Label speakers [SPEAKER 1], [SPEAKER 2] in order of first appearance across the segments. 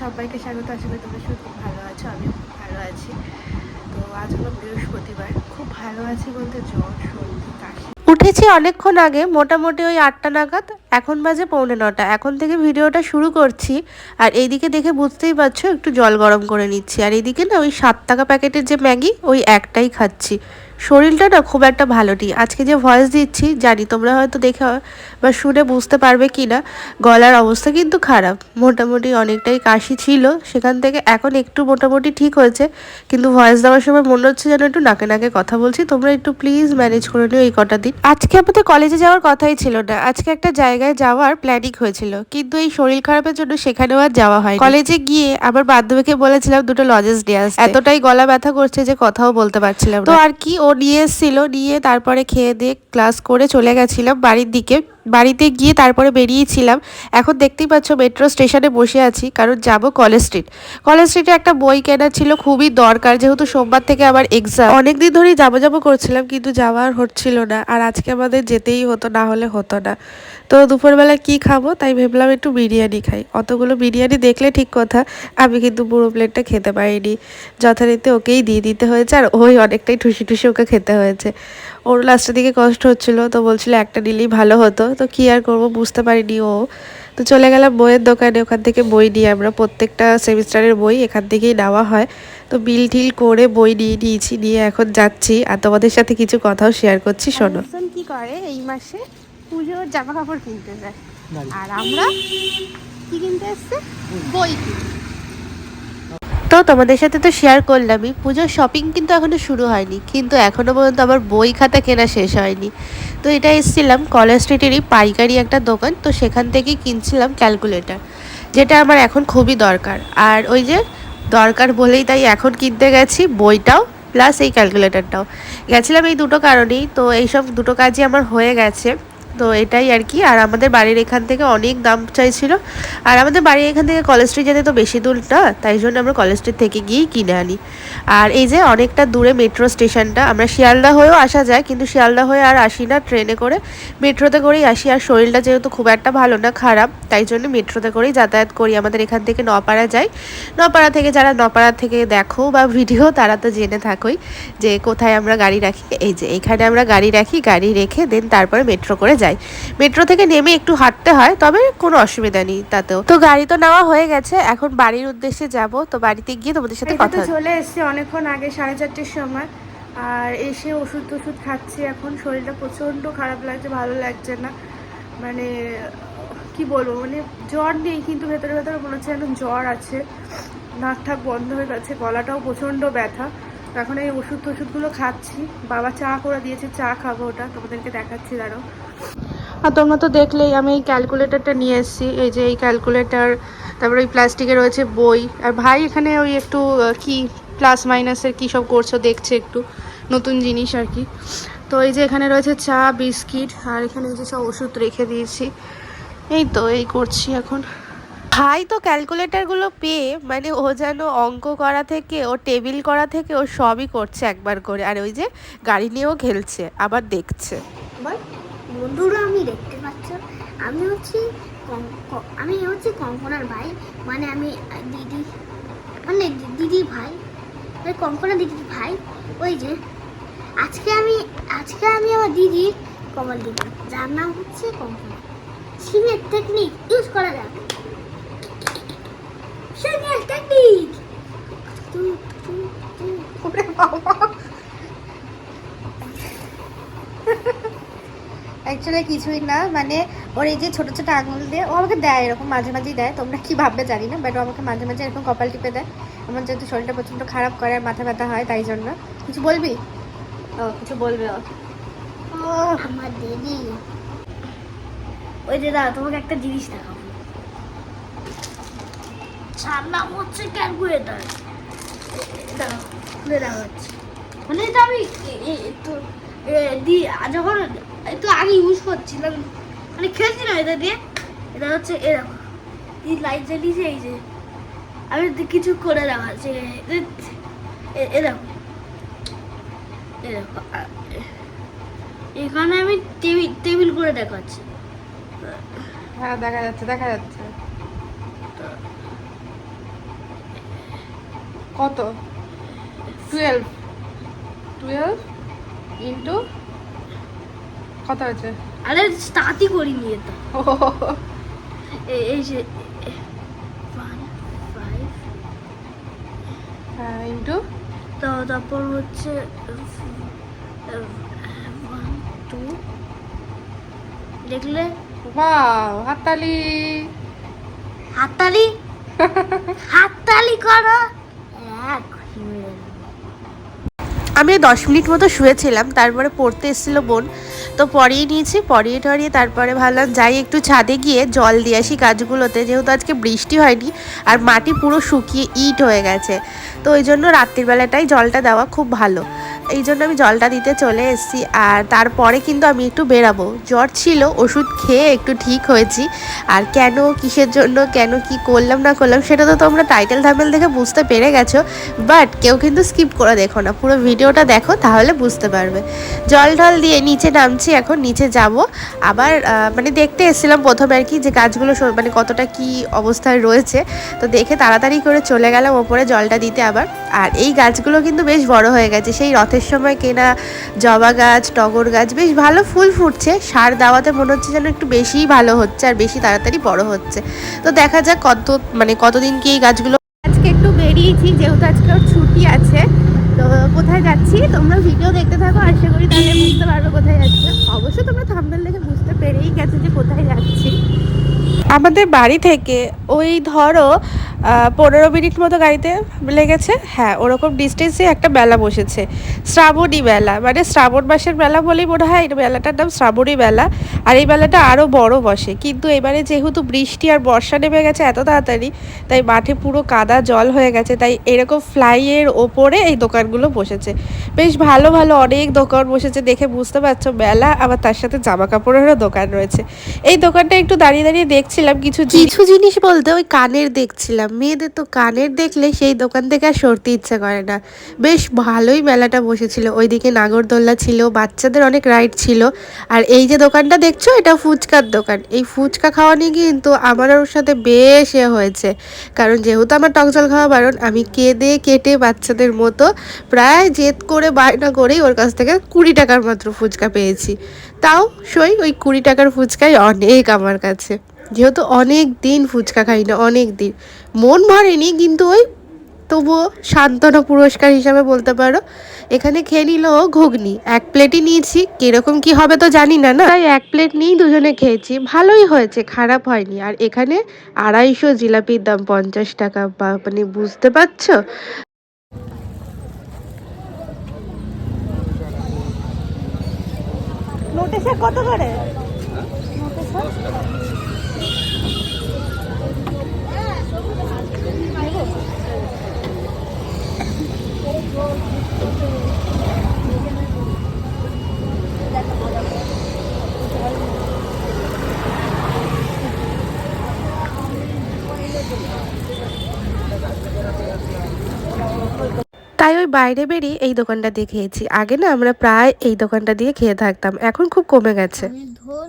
[SPEAKER 1] স্বাগত। আশা করি তোমরা সবাই খুব ভালো আছো, আমিও খুব ভালো আছি। তো আজ হলো বৃহস্পতিবার। খুব ভালো আছি বলতে জ্বর, সর্দি, কাশি।
[SPEAKER 2] উঠেছি অনেকক্ষণ আগে, মোটামুটি ওই আটটা নাগাদ। এখন বাজে পৌনে নটা। এখন থেকে ভিডিওটা শুরু করছি। আর এইদিকে দেখে বুঝতেই পারছ, একটু জল গরম করে নিচ্ছি। আর এইদিকে না ওই সাত টাকা প্যাকেটের যে ম্যাগি, ওই একটাই খাচ্ছি। শরীরটা না খুব একটা ভালো নেই। আজকে যে ভয়েস দিচ্ছি, জানি তোমরা হয়তো দেখে বা শুনে বুঝতে পারবে কি না গলার অবস্থা কিন্তু খারাপ। মোটামুটি অনেকটাই কাশি ছিল সেখান থেকে। এখন একটু মোটামুটি ঠিক হয়েছে, কিন্তু ভয়েস দেওয়ার সময় মনে হচ্ছে যেন একটু নাকে নাকে কথা বলছি। তোমরা একটু প্লিজ ম্যানেজ করে নিও এই কটা দিন। আজকে আমাদের কলেজে যাওয়ার কথাই ছিল না। আজকে একটা জায়গায় যাওয়ার প্ল্যানিং হয়েছিল, কিন্তু এই শরীর খারাপের জন্য সেখানেও আর যাওয়া হয় কলেজে গিয়ে আমার বান্ধবীকে বলেছিলাম দুটো লজেস দিয়ে আসতে। এতটাই গলা ব্যথা করছে যে কথাও বলতে পারছিলাম তো আর কি ও নিয়ে এসেছিল, নিয়ে তারপরে খেয়ে দিয়ে ক্লাস করে চলে গেছিলাম বাড়ির দিকে। বাড়িতে গিয়ে তারপরে বেরিয়েছিলাম। এখন দেখতেই পাচ্ছ মেট্রো স্টেশনে বসে আছি, কারণ যাব কলেজ স্ট্রিট কলেজ স্ট্রিটে একটা বই কেনা ছিল, খুবই দরকার, যেহেতু সোমবার থেকে আবার এক্সাম অনেকদিন ধরেই যাব যাব করছিলাম, কিন্তু যাওয়ার হচ্ছিল না। আর আজকে আমাদের যেতেই হতো, না হলে হতো না। তো দুপুরবেলা কি খাব? তাই ভেবলাম একটু বিরিয়ানি খাই। অতগুলো বিরিয়ানি দেখলে ঠিক কথা, আমি কিন্তু পুরো প্লেটটা খেতে পারিনি। যথারীতি ওকেই দিয়ে দিতে হয়েছে আর ওই অনেকটাই ঠুসি ঠুসি ওকে খেতে হয়েছে। ওর লাস্টের দিকে কষ্ট হচ্ছিল, তো বলছিল একটা নিলেই ভালো হতো। তো কি আর করব বুঝতে পারিনি ও। তো চলে গেলাম বইয়ের দোকানে, ওখান থেকে বই নিয়ে আমরা প্রত্যেকটা সেমিস্টারের বই এখান থেকেই নেওয়া হয়। তো বিল টিল করে বই নিয়ে নিয়েছি, নিয়ে এখন যাচ্ছি। আর তোমাদের সাথে কিছু কথাও শেয়ার করছি, শোনো।
[SPEAKER 1] কি করে এই মাসে? পুজোর জামা কাপড় কিনতে যায়। আর আমরা কি কিনতে এসছে? বই কিনতে
[SPEAKER 2] তো তোমাদের সাথে তো শেয়ার করলামই। পুজোর শপিং কিন্তু এখনও শুরু হয়নি। কিন্তু এখনও পর্যন্ত আমার বই খাতা কেনা শেষ হয়নি। তো এটা এসেছিলাম কলেজ স্ট্রিটেরই পাইকারি একটা দোকান। তো সেখান থেকেই কিনছিলাম ক্যালকুলেটর যেটা আমার এখন খুবই দরকার। আর ওই যে দরকার বলেই তাই এখন কিনতে গেছি বইটাও প্লাস এই ক্যালকুলেটরটাও গেছিলাম এই দুটো কারণেই। তো এইসব দুটো কাজই আমার হয়ে গেছে। তো এটাই আর কি। আর আমাদের বাড়ির এখান থেকে অনেক দাম চাইছিল। আর আমাদের বাড়ির এখান থেকে কলেজ স্ট্রিট যেতে তো বেশি দূর না, তাই জন্য আমরা কলেজ স্ট্রিট থেকে গিয়েই কিনে আনি। আর এই যে অনেকটা দূরে মেট্রো স্টেশনটা আমরা শিয়ালদা হয়েও আসা যায়, কিন্তু শিয়ালদা হয়ে আর আসি না ট্রেনে করে। মেট্রোতে করেই আসি, আর শরীরটা যেহেতু খুব একটা ভালো না, খারাপ, তাই জন্য মেট্রোতে করেই যাতায়াত করি। আমাদের এখান থেকে নপাড়া যাই। নপাড়া থেকে যারা নপাড়া থেকে দেখো বা ভিডিও, তারা তো জেনে থাকোই যে কোথায় আমরা গাড়ি রাখি। এই যে এখানে আমরা গাড়ি রাখি, গাড়ি রেখে দেন তারপরে মেট্রো করে যাই মেট্রো থেকে নেমে একটু হাঁটতে হয় তবে কোনো অসুবিধা নেই তাতেও। তো গাড়ি তো নেওয়া হয়ে গেছে এখন বাড়ির উদ্দেশ্যে যাব তো বাড়িতে গিয়ে তোমাদের সাথে কথা
[SPEAKER 1] চলে এসছে অনেকক্ষণ আগে সাড়ে চারটের সময়। আর এসে ওষুধ টষুধ খাচ্ছি এখন শরীরটা প্রচণ্ড খারাপ লাগছে ভালো লাগছে না। মানে কি বলব মানে জ্বর নেই কিন্তু ভেতরে ভেতরে মনে হচ্ছে যেন জ্বর আছে। নাক ঠাক বন্ধ হয়ে গেছে গলাটাও প্রচণ্ড ব্যথা। এখন এই ওষুধ টষুধগুলো খাচ্ছি। বাবা চা করে দিয়েছে, চা খাব ওটা, তোমাদেরকে দেখাচ্ছি দাঁড়ো আর তোমরা তো দেখলেই আমি এই ক্যালকুলেটরটা নিয়ে এসেছি, এই যে এই ক্যালকুলেটার, তারপরে ওই প্লাস্টিকে রয়েছে বই। আর ভাই এখানে ওই একটু কি প্লাস মাইনাসের কী সব করছ দেখছে একটু, নতুন জিনিস আর কি। তো এই যে এখানে রয়েছে চা, বিস্কিট, আর এখানে এই যে সব ওষুধ রেখে দিয়েছি। এই তো, এই করছি এখন।
[SPEAKER 2] ভাই তো ক্যালকুলেটরগুলো পেয়ে মানে ও যেন অঙ্ক করা থেকে, ও টেবিল করা থেকে ও সবই করছে একবার করে। আর ওই যে গাড়ি নিয়েও খেলছে, আবার দেখছে।
[SPEAKER 3] বন্ধুরা আমি দেখতে পাচ্ছ, আমি হচ্ছি আমি হচ্ছি কঙ্কনার ভাই মানে আমি দিদি মানে দি- দিদির ভাই ওই কঙ্কনা দিদির ভাই, ওই যে, আজকে আমি আজকে আমি আমার দিদি কমল দিদি, যার নাম হচ্ছে কঙ্কনা। সিমের টেকনিক ইউজ করা
[SPEAKER 1] ওরে বাবা অ্যাকচুয়ালি কিছুই না মানে ওর এই যে ছোটো ছোটো আঙুল দিয়ে ও আমাকে দেয় এরকম মাঝে মাঝেই দেয়। তোমরা কি ভাববে জানি না বাট ও আমাকে মাঝে মাঝে এরকম কপাল টিপে দেয়। আমার যেহেতু শরীরটা প্রচণ্ড খারাপ করে আর মাথা ব্যথা হয় তাই জন্য। কিছু বলবি? ও কিছু বলবে ও। ও
[SPEAKER 3] আমার দিদি ওই যে দাদা তোমাকে একটা জিনিস দেখাবো। যার নাম হচ্ছে ক্যালকুলেটার খুলে দেওয়া মানে এটা আমি তো দি, যখন একটু আগে ইউজ করছিলাম মানে খেলছিলাম এটা দিয়ে, এটা হচ্ছে এরকম এই লাইট জ্বালিয়েছে, এই যে, আমি কিছু করে দেওয়া আছে এরকম এরকম এখানে আমি টেবিল টেবিল করে দেখাচ্ছি।
[SPEAKER 1] হ্যাঁ দেখা যাচ্ছে দেখা যাচ্ছে। কত? টুয়েলভ টুয়েলভ ইন্টু কত আছে
[SPEAKER 3] আরে স্টার্টই করিনি এটা এই এই যে ফাইভ
[SPEAKER 1] হ্যাঁ ইন্টু
[SPEAKER 3] তো তারপর হচ্ছে ওয়ান টু দেখলে?
[SPEAKER 1] বাও হাততালি।
[SPEAKER 3] হাততালি? হাততালি করো।
[SPEAKER 2] আমি দশ মিনিট মতো শুয়েছিলাম, তারপরে পড়তে এসেছিল বোন। তো পরিয়ে নিয়েছি পরিয়ে টরিয়ে তারপরে ভাবলাম যাই একটু ছাদে গিয়ে জল দিয়ে আসি গাছগুলোতে। যেহেতু আজকে বৃষ্টি হয়নি, আর মাটি পুরো শুকিয়ে ইট হয়ে গেছে। তো ওই জন্য রাত্রিবেলাটাই জলটা দেওয়া খুব ভালো। এই জন্য আমি জলটা দিতে চলে এসেছি। আর তারপরে কিন্তু আমি একটু বেরাবো। জ্বর ছিল, ওষুধ খেয়ে একটু ঠিক হয়েছি। আর কেন, কিসের জন্য, কেন, কি করলাম, না করলাম, সেটা তো তোমরা টাইটেল থামেল দেখে বুঝতে পেরে গেছো। বাট কেউ কিন্তু স্কিপ করে দেখো না। পুরো ভিডিওটা দেখো, তাহলে বুঝতে পারবে। জল টল দিয়ে নিচে নামছি এখন, নিচে যাব। আবার মানে দেখতে এসেছিলাম প্রথমে আর কি যে গাছগুলো মানে কতটা কি অবস্থায় রয়েছে। তো দেখে তাড়াতাড়ি করে চলে গেলাম ওপরে জলটা দিতে আবার। আর এই গাছগুলো কিন্তু বেশ বড় হয়ে গেছে। সেই রথের সময় কেনা জবা গাছ, টগর গাছ বেশ ভালো ফুল ফুটছে। সার দেওয়াতে মনে হচ্ছে যেন একটু বেশিই ভালো হচ্ছে আর বেশি তাড়াতাড়ি বড় হচ্ছে। তো দেখা যাক কত মানে কতদিন কি এই গাছগুলো আজকে একটু বেরিয়েছি, যেহেতু আজকে ছুটি আছে। তো কোথায় যাচ্ছি? তোমরা ভিডিও দেখতে থাকো, আশা করি তাহলে বুঝতে পারবে কোথায় যাচ্ছে। অবশ্যই তোমরা থাম্বনেল দেখে বুঝতে পেরেই গেছো যে কোথায় যাচ্ছি। আমাদের বাড়ি থেকে ওই ধরো পনেরো মিনিট মতো গাড়িতে লেগেছে। হ্যাঁ ওরকম ডিস্টেন্সে একটা মেলা বসেছে। শ্রাবণী মেলা। মানে শ্রাবণ মাসের মেলা বলেই মনে হয় এই মেলাটার নাম শ্রাবণী মেলা। আর এই মেলাটা আরও বড় বসে। কিন্তু এবারে যেহেতু বৃষ্টি আর বর্ষা নেমে গেছে এত তাড়াতাড়ি, তাই মাঠে পুরো কাদা জল হয়ে গেছে। তাই এরকম ফ্লাইয়ের ওপরে এই দোকানগুলো বসেছে। বেশ ভালো ভালো অনেক দোকান বসেছে। দেখে বুঝতে পারছ, মেলা, আবার তার সাথে জামা কাপড়েরও দোকান রয়েছে। এই দোকানটা একটু দাঁড়িয়ে দাঁড়িয়ে দেখছিলাম কিছু কিছু জিনিস বলতে ওই কানের দেখছিলাম। মেয়েদের তো কানের দেখলে সেই দোকান থেকে আর সরতে ইচ্ছে করে না। বেশ ভালোই মেলাটা বসেছিল। ওইদিকে নাগরদোল্লা ছিল, বাচ্চাদের অনেক রাইড ছিল। আর এই যে দোকানটা দেখছ, এটা ফুচকার দোকান। এই ফুচকা খাওয়া নিয়ে কিন্তু আমার ওর সাথে বেশ এ হয়েছে। কারণ যেহেতু আমার টক জল খাওয়া বারণ, আমি কেঁদে কেটে বাচ্চাদের মতো প্রায় জেদ করে বায়না করেই ওর কাছ থেকে কুড়ি টাকার মাত্র ফুচকা পেয়েছি। তাও সই ওই কুড়ি টাকার ফুচকাই অনেক আমার কাছে। যেহেতু অনেক দিন ফুচকা খাই না অনেক দিন। মন ভরেনি কিন্তু ওই তবুও সান্ত্বনা পুরস্কার হিসাবে বলতে পারো। এখানে খেয়ে নিল ঘুগনি। এক প্লেটই নিয়েছি কীরকম কি হবে তো জানি না না? তাই এক প্লেট নিয়েই দুজনে খেয়েছি। ভালোই হয়েছে খারাপ হয়নি। আর এখানে আড়াইশো জিলাপির দাম পঞ্চাশ টাকা বা মানে বুঝতে পারছ? কত করে? তাই ওই বাইরে বেরিয়ে এই দোকানটা দিয়ে খেয়েছি। আগে না আমরা প্রায় এই দোকানটা দিয়ে খেয়ে থাকতাম। এখন খুব কমে গেছে।
[SPEAKER 3] ঢোল?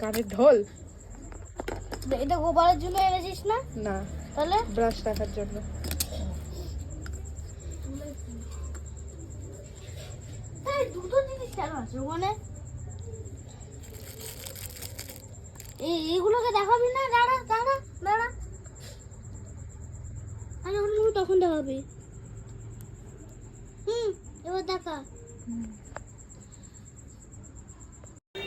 [SPEAKER 1] কানের ঢোল?
[SPEAKER 3] এটা গোপালের জন্য এনেছিস না?
[SPEAKER 1] না।
[SPEAKER 3] তাহলে?
[SPEAKER 1] ব্রাশ রাখার জন্য।
[SPEAKER 3] এইগুলোকে দেখাবি না? দাঁড়া দাঁড়া দাঁড়া। আরে তখন দেখাবি। হুম, এবার দেখা।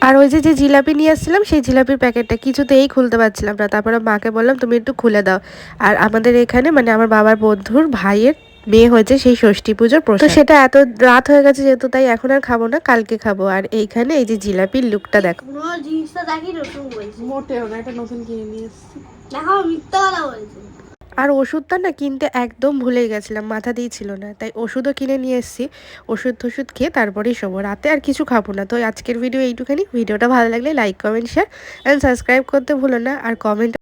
[SPEAKER 2] আর ওই যে যে জিলাপি নিয়ে আসছিলাম, সেই জিলাপির প্যাকেটটা কিছুতেই খুলতে পারছিলাম না। তারপরে মাকে বললাম, তুমি একটু খুলে দাও। আর আমাদের এখানে মানে আমার বাবার বন্ধুর ভাইয়ের মেয়ে হয়েছে সেই ষষ্ঠী পুজোর প্রসাদ। তো সেটা এত রাত হয়ে গেছে যেহেতু তাই এখন আর খাব না কালকে খাব। আর এইখানে এই যে জিলাপির লুকটা দেখো।
[SPEAKER 3] জিনিসটা দেখি নতুন বলছি।
[SPEAKER 1] মোটেও না এটা নতুন কিনে নিয়ে এসেছি।
[SPEAKER 3] দেখো মিথ্যা কথা বলছি।
[SPEAKER 2] আর ওষুধটা না কিনতে একদম ভুলেই গেছিলাম মাথা দিয়ে ছিল না। তাই ওষুধও কিনে নিয়ে এসেছি ওষুধ টষুধ খেয়ে তারপরেই শোবো। রাতে আর কিছু খাব না। তো আজকের ভিডিও এইটুখানি। ভিডিওটা ভালো লাগলে like comment share and subscribe করতে ভুলো না। আর কমেন্ট